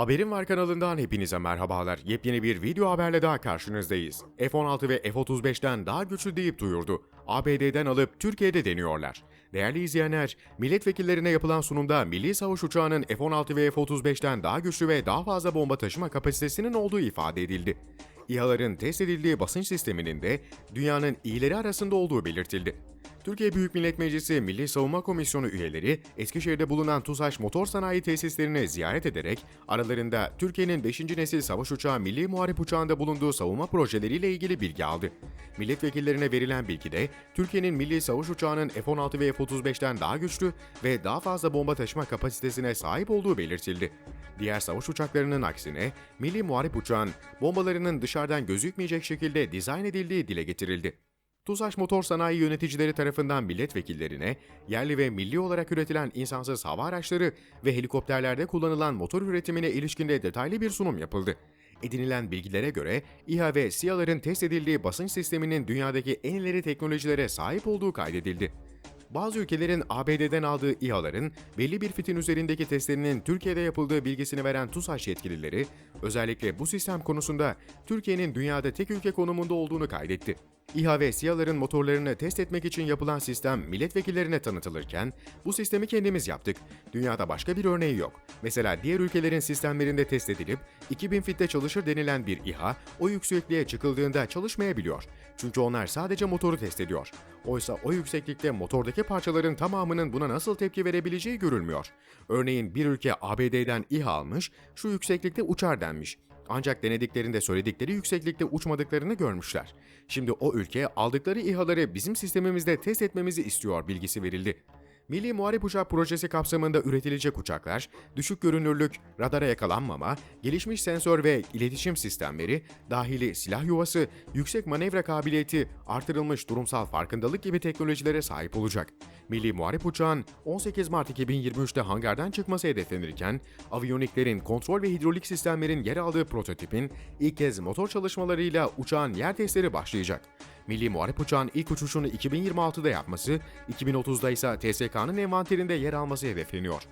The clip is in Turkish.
Haberim Var kanalından hepinize merhabalar. Yepyeni bir video haberle daha karşınızdayız. F-16 ve F-35'ten daha güçlü deyip duyurdu. ABD'den alıp Türkiye'de deniyorlar. Değerli izleyenler, milletvekillerine yapılan sunumda milli savaş uçağının F-16 ve F-35'ten daha güçlü ve daha fazla bomba taşıma kapasitesinin olduğu ifade edildi. İHA'ların test edildiği basınç sisteminin de dünyanın iyileri arasında olduğu belirtildi. Türkiye Büyük Millet Meclisi Milli Savunma Komisyonu üyeleri Eskişehir'de bulunan TUSAŞ motor sanayi tesislerini ziyaret ederek aralarında Türkiye'nin 5. nesil savaş uçağı Milli Muharip Uçağı'nda bulunduğu savunma projeleriyle ilgili bilgi aldı. Milletvekillerine verilen bilgide Türkiye'nin milli savaş uçağının F-16 ve F-35'ten daha güçlü ve daha fazla bomba taşıma kapasitesine sahip olduğu belirtildi. Diğer savaş uçaklarının aksine Milli Muharip Uçağın bombalarının dışarıdan gözükmeyecek şekilde dizayn edildiği dile getirildi. TUSAŞ Motor Sanayi yöneticileri tarafından milletvekillerine yerli ve milli olarak üretilen insansız hava araçları ve helikopterlerde kullanılan motor üretimine ilişkinde detaylı bir sunum yapıldı. Edinilen bilgilere göre İHA ve SİHA'ların test edildiği basınç sisteminin dünyadaki en ileri teknolojilere sahip olduğu kaydedildi. Bazı ülkelerin ABD'den aldığı İHA'ların belli bir fitin üzerindeki testlerinin Türkiye'de yapıldığı bilgisini veren TUSAŞ yetkilileri, özellikle bu sistem konusunda Türkiye'nin dünyada tek ülke konumunda olduğunu kaydetti. İHA ve SİHA'ların motorlarını test etmek için yapılan sistem milletvekillerine tanıtılırken, bu sistemi kendimiz yaptık. Dünyada başka bir örneği yok. Mesela diğer ülkelerin sistemlerinde test edilip 2000 fitte çalışır denilen bir İHA, o yüksekliğe çıkıldığında çalışmayabiliyor. Çünkü onlar sadece motoru test ediyor. Oysa o yükseklikte motordaki parçaların tamamının buna nasıl tepki verebileceği görülmüyor. Örneğin bir ülke ABD'den İHA almış, şu yükseklikte uçar denmiş. Ancak denediklerinde söyledikleri yükseklikte uçmadıklarını görmüşler. Şimdi o ülke aldıkları İHA'ları bizim sistemimizde test etmemizi istiyor bilgisi verildi. Milli Muharip Uçak Projesi kapsamında üretilecek uçaklar, düşük görünürlük, radara yakalanmama, gelişmiş sensör ve iletişim sistemleri, dahili silah yuvası, yüksek manevra kabiliyeti, artırılmış durumsal farkındalık gibi teknolojilere sahip olacak. Milli Muharip Uçağın 18 Mart 2023'te hangardan çıkması hedeflenirken, aviyoniklerin kontrol ve hidrolik sistemlerin yer aldığı prototipin ilk kez motor çalışmalarıyla uçağın yer testleri başlayacak. Milli Muharip Uçağın ilk uçuşunu 2026'da yapması, 2030'da ise TSK'nın envanterinde yer alması hedefleniyor.